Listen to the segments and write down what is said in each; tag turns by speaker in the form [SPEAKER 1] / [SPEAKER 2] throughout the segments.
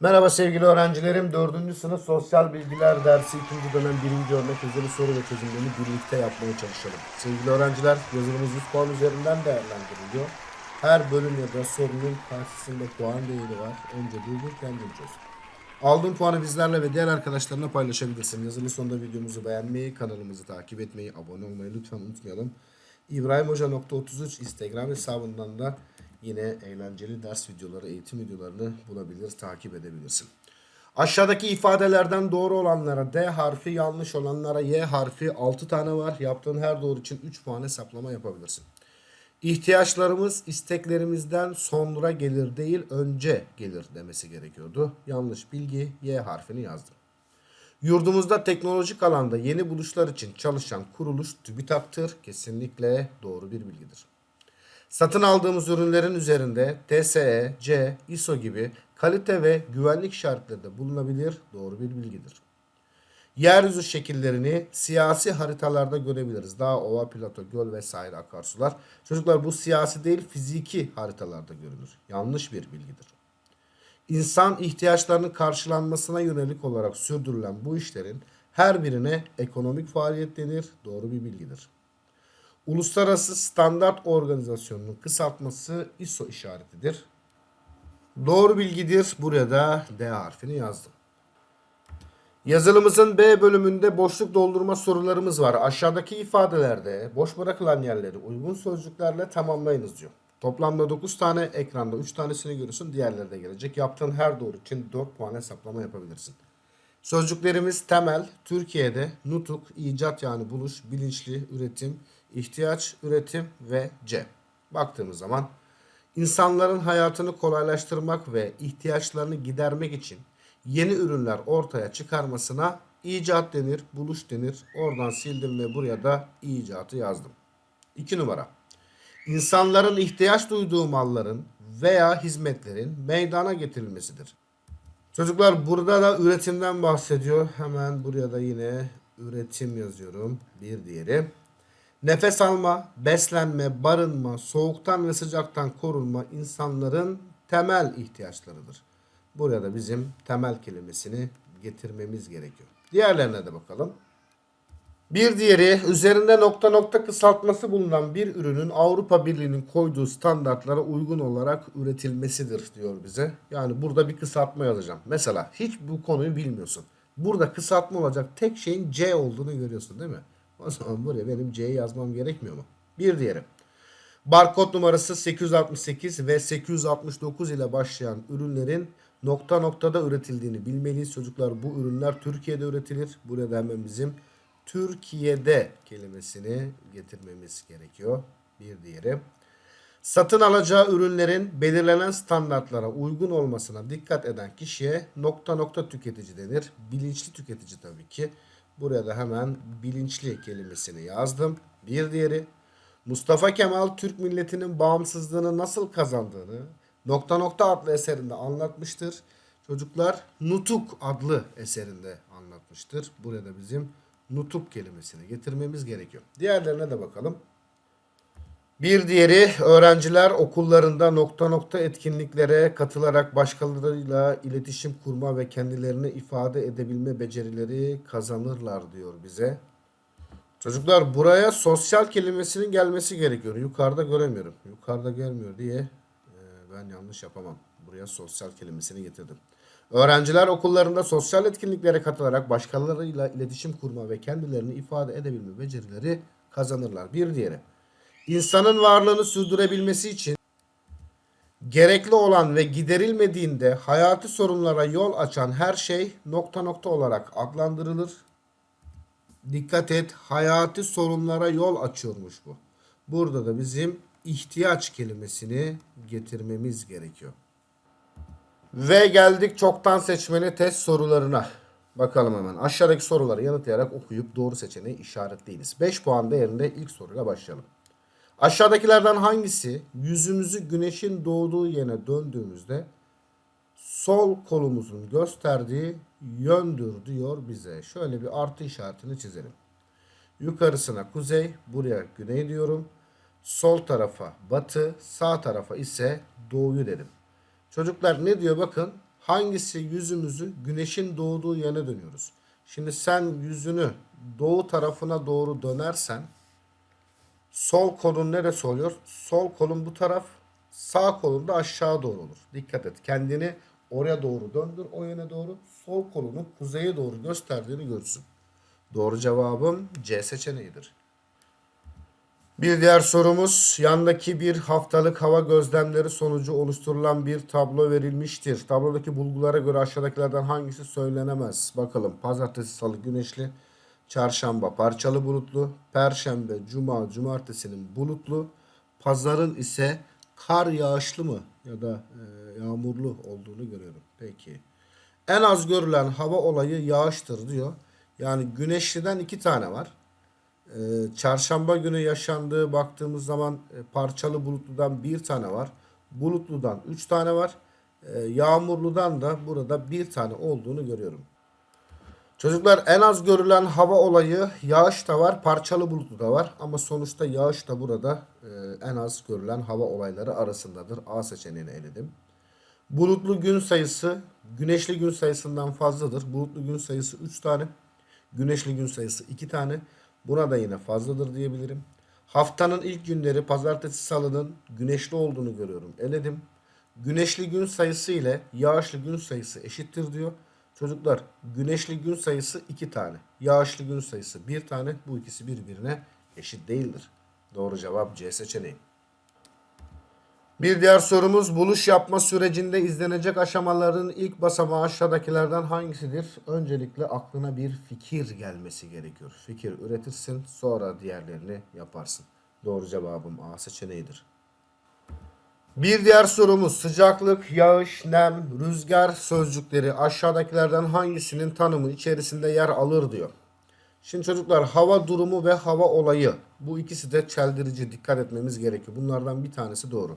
[SPEAKER 1] Merhaba sevgili öğrencilerim. 4. sınıf sosyal bilgiler dersi 2. dönem 1. örnek özeli soru ve çözümlerini birlikte yapmaya çalışalım. Sevgili öğrenciler yazılımız 100 puan üzerinden değerlendiriliyor. Her bölüm ya da sorunun karşısında puan değeri var. Önce durdur kendin çöz. Aldığın puanı bizlerle ve diğer arkadaşlarına paylaşabilirsin. Yazılı sonunda videomuzu beğenmeyi, kanalımızı takip etmeyi, abone olmayı lütfen unutmayalım. İbrahimhoca.33 Instagram hesabından da yine eğlenceli ders videoları, eğitim videolarını bulabilir, takip edebilirsin. Aşağıdaki ifadelerden doğru olanlara D harfi, yanlış olanlara Y harfi 6 tane var. Yaptığın her doğru için 3 puan hesaplama yapabilirsin. İhtiyaçlarımız isteklerimizden sonra gelir değil önce gelir demesi gerekiyordu. Yanlış bilgi Y harfini yazdım. Yurdumuzda teknolojik alanda yeni buluşlar için çalışan kuruluş TÜBİTAK'tır. Kesinlikle doğru bir bilgidir. Satın aldığımız ürünlerin üzerinde TSE, C, ISO gibi kalite ve güvenlik işaretleri de bulunabilir. Doğru bir bilgidir. Yeryüzü şekillerini siyasi haritalarda görebiliriz. Dağ, ova, plato, göl vesaire akarsular. Çocuklar bu siyasi değil fiziki haritalarda görülür. Yanlış bir bilgidir. İnsan ihtiyaçlarının karşılanmasına yönelik olarak sürdürülen bu işlerin her birine ekonomik faaliyet denir. Doğru bir bilgidir. Uluslararası Standart Organizasyonu'nun kısaltması ISO işaretidir. Doğru bilgidir. Buraya da D harfini yazdım. Yazılımızın B bölümünde boşluk doldurma sorularımız var. Aşağıdaki ifadelerde boş bırakılan yerleri uygun sözcüklerle tamamlayınız diyor. Toplamda 9 tane ekranda 3 tanesini görürsün. Diğerleri de gelecek. Yaptığın her doğru için 4 puan hesaplama yapabilirsin. Sözcüklerimiz temel, Türkiye'de, nutuk, icat yani buluş, bilinçli, üretim, ihtiyaç, üretim ve C. Baktığımız zaman insanların hayatını kolaylaştırmak ve ihtiyaçlarını gidermek için yeni ürünler ortaya çıkarmasına icat denir, buluş denir. Oradan sildim ve buraya da icatı yazdım. 2 numara. İnsanların ihtiyaç duyduğu malların veya hizmetlerin meydana getirilmesidir. Çocuklar burada da üretimden bahsediyor. Hemen buraya da yine üretim yazıyorum. Bir diğeri. Nefes alma, beslenme, barınma, soğuktan ve sıcaktan korunma insanların temel ihtiyaçlarıdır. Buraya da bizim temel kelimesini getirmemiz gerekiyor. Diğerlerine de bakalım. Bir diğeri üzerinde nokta nokta kısaltması bulunan bir ürünün Avrupa Birliği'nin koyduğu standartlara uygun olarak üretilmesidir diyor bize. Yani burada bir kısaltma yazacağım. Mesela hiç bu konuyu bilmiyorsun. Burada kısaltma olacak tek şeyin C olduğunu görüyorsun değil mi? O zaman buraya benim C'yi yazmam gerekmiyor mu? Bir diğeri. Barkod numarası 868 ve 869 ile başlayan ürünlerin nokta noktada üretildiğini bilmeliyiz. Çocuklar bu ürünler Türkiye'de üretilir. Buraya da bizim Türkiye'de kelimesini getirmemiz gerekiyor. Bir diğeri. Satın alacağı ürünlerin belirlenen standartlara uygun olmasına dikkat eden kişiye nokta nokta tüketici denir. Bilinçli tüketici tabii ki. Buraya da hemen bilinçli kelimesini yazdım. Bir diğeri. Mustafa Kemal Türk milletinin bağımsızlığını nasıl kazandığını nokta nokta adlı eserinde anlatmıştır. Çocuklar Nutuk adlı eserinde anlatmıştır. Buraya da bizim nutuk kelimesini getirmemiz gerekiyor. Diğerlerine de bakalım. Bir diğeri öğrenciler okullarında nokta nokta etkinliklere katılarak başkalarıyla iletişim kurma ve kendilerini ifade edebilme becerileri kazanırlar diyor bize. Çocuklar buraya sosyal kelimesinin gelmesi gerekiyor. Yukarıda göremiyorum. Yukarıda gelmiyor diye e, ben yanlış yapamam. Buraya sosyal kelimesini getirdim. Öğrenciler okullarında sosyal etkinliklere katılarak başkalarıyla iletişim kurma ve kendilerini ifade edebilme becerileri kazanırlar. Bir diğeri. İnsanın varlığını sürdürebilmesi için gerekli olan ve giderilmediğinde hayati sorunlara yol açan her şey nokta nokta olarak adlandırılır. Dikkat et hayati sorunlara yol açıyormuş bu. Burada da bizim ihtiyaç kelimesini getirmemiz gerekiyor. Ve geldik çoktan seçmeli test sorularına. Bakalım hemen. Aşağıdaki soruları yanıtlayarak okuyup doğru seçeneği işaretleyiniz. 5 puan değerinde ilk soruyla başlayalım. Aşağıdakilerden hangisi yüzümüzü güneşin doğduğu yöne döndüğümüzde sol kolumuzun gösterdiği yöndür diyor bize. Şöyle bir artı işaretini çizelim. Yukarısına kuzey, buraya güney diyorum. Sol tarafa batı, sağ tarafa ise doğuyu dedim. Çocuklar ne diyor bakın. hangisi yüzümüzü güneşin doğduğu yöne dönüyoruz? Şimdi sen yüzünü doğu tarafına doğru dönersen sol kolun neresi oluyor? Sol kolun bu taraf, sağ kolun da aşağı doğru olur. Dikkat et. Kendini oraya doğru döndür, o yöne doğru. Sol kolunu kuzeye doğru gösterdiğini görsün. Doğru cevabım C seçeneğidir. Bir diğer sorumuz yandaki bir haftalık hava gözlemleri sonucu oluşturulan bir tablo verilmiştir. Tablodaki bulgulara göre aşağıdakilerden hangisi söylenemez? Bakalım pazartesi, salı güneşli, çarşamba parçalı bulutlu, perşembe, cuma, cumartesinin bulutlu, pazarın ise kar yağışlı mı ya da e, yağmurlu olduğunu görüyorum. Peki. En az görülen hava olayı yağıştır diyor. Yani güneşliden iki tane var. Ee, çarşamba günü yaşandığı baktığımız zaman e, parçalı bulutludan bir tane var. Bulutludan üç tane var. Ee, yağmurludan da burada bir tane olduğunu görüyorum. Çocuklar en az görülen hava olayı yağış da var, parçalı bulutlu da var. Ama sonuçta yağış da burada e, en az görülen hava olayları arasındadır. A seçeneğini eledim. Bulutlu gün sayısı güneşli gün sayısından fazladır. Bulutlu gün sayısı 3 tane. Güneşli gün sayısı 2 tane. Buna da yine fazladır diyebilirim. Haftanın ilk günleri pazartesi salının güneşli olduğunu görüyorum. Eledim. Güneşli gün sayısı ile yağışlı gün sayısı eşittir diyor. Çocuklar güneşli gün sayısı 2 tane. Yağışlı gün sayısı 1 tane. Bu ikisi birbirine eşit değildir. Doğru cevap C seçeneği. Bir diğer sorumuz buluş yapma sürecinde izlenecek aşamaların ilk basamağı aşağıdakilerden hangisidir? Öncelikle aklına bir fikir gelmesi gerekiyor. Fikir üretirsin sonra diğerlerini yaparsın. Doğru cevabım A seçeneğidir. Bir diğer sorumuz sıcaklık, yağış, nem, rüzgar sözcükleri aşağıdakilerden hangisinin tanımı içerisinde yer alır diyor. Şimdi çocuklar hava durumu ve hava olayı bu ikisi de çeldirici dikkat etmemiz gerekiyor. Bunlardan bir tanesi doğru.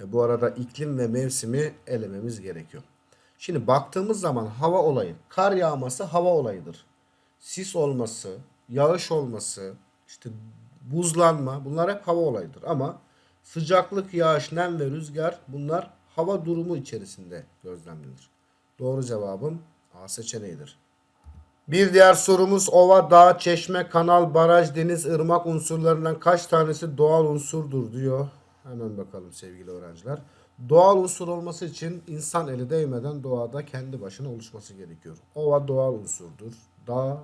[SPEAKER 1] E, bu arada iklim ve mevsimi elememiz gerekiyor. Şimdi baktığımız zaman hava olayı kar yağması hava olayıdır. Sis olması, yağış olması, işte buzlanma bunlar hep hava olayıdır. Ama sıcaklık, yağış, nem ve rüzgar bunlar hava durumu içerisinde gözlemlenir. Doğru cevabım A seçeneğidir. Bir diğer sorumuz ova, dağ, çeşme, kanal, baraj, deniz, ırmak unsurlarından kaç tanesi doğal unsurdur diyor. Hemen bakalım sevgili öğrenciler. Doğal unsur olması için insan eli değmeden doğada kendi başına oluşması gerekiyor. Ova doğal unsurdur. Dağ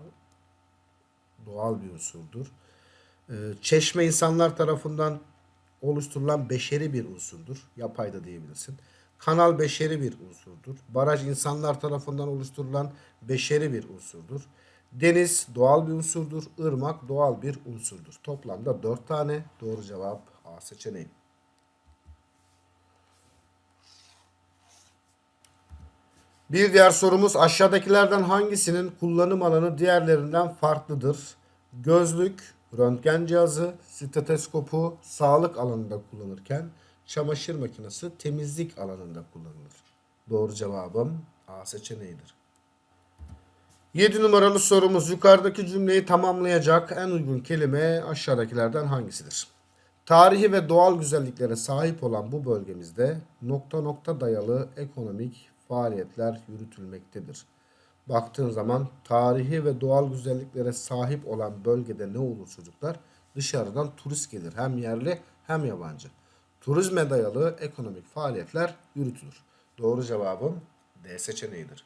[SPEAKER 1] doğal bir unsurdur. Ee, çeşme insanlar tarafından oluşturulan beşeri bir unsurdur. Yapay da diyebilirsin. Kanal beşeri bir unsurdur. Baraj insanlar tarafından oluşturulan beşeri bir unsurdur. Deniz doğal bir unsurdur. Irmak doğal bir unsurdur. Toplamda dört tane doğru cevap A seçeneği. Bir diğer sorumuz aşağıdakilerden hangisinin kullanım alanı diğerlerinden farklıdır? Gözlük, röntgen cihazı, stetoskopu sağlık alanında kullanırken çamaşır makinesi temizlik alanında kullanılır. Doğru cevabım A seçeneğidir. 7 numaralı sorumuz yukarıdaki cümleyi tamamlayacak en uygun kelime aşağıdakilerden hangisidir? Tarihi ve doğal güzelliklere sahip olan bu bölgemizde nokta nokta dayalı ekonomik faaliyetler yürütülmektedir. Baktığın zaman tarihi ve doğal güzelliklere sahip olan bölgede ne olur çocuklar? Dışarıdan turist gelir. Hem yerli hem yabancı. Turizme dayalı ekonomik faaliyetler yürütülür. Doğru cevabım D seçeneğidir.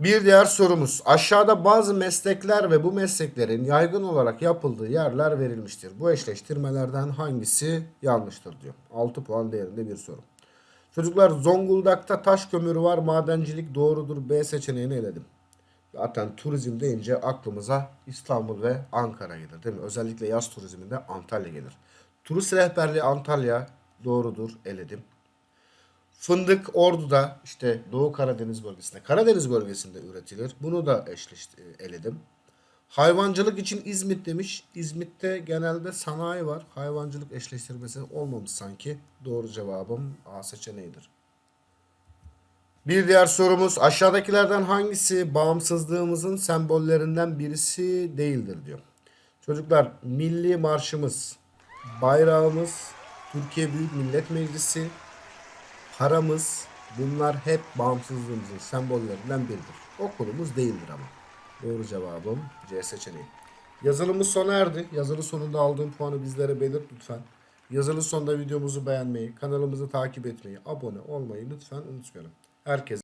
[SPEAKER 1] Bir diğer sorumuz. Aşağıda bazı meslekler ve bu mesleklerin yaygın olarak yapıldığı yerler verilmiştir. Bu eşleştirmelerden hangisi yanlıştır diyor. 6 puan değerinde bir soru. Çocuklar Zonguldak'ta taş kömürü var. Madencilik doğrudur. B seçeneğini eledim. Zaten turizm deyince aklımıza İstanbul ve Ankara gelir değil mi? Özellikle yaz turizminde Antalya gelir. Turist rehberliği Antalya doğrudur. Eledim. Fındık Ordu'da işte Doğu Karadeniz bölgesinde, Karadeniz bölgesinde üretilir. Bunu da eşleşti, eledim. Hayvancılık için İzmit demiş. İzmit'te genelde sanayi var. Hayvancılık eşleştirmesi olmamış sanki. Doğru cevabım A seçeneğidir. Bir diğer sorumuz aşağıdakilerden hangisi bağımsızlığımızın sembollerinden birisi değildir diyor. Çocuklar milli marşımız, bayrağımız, Türkiye Büyük Millet Meclisi, paramız, Bunlar hep bağımsızlığımızın sembollerinden biridir. Okulumuz değildir ama. Doğru cevabım C seçeneği. Yazılımız sona erdi. Yazılı sonunda aldığın puanı bizlere belirt lütfen. Yazılı sonunda videomuzu beğenmeyi, kanalımızı takip etmeyi, abone olmayı lütfen unutmayalım. Herkese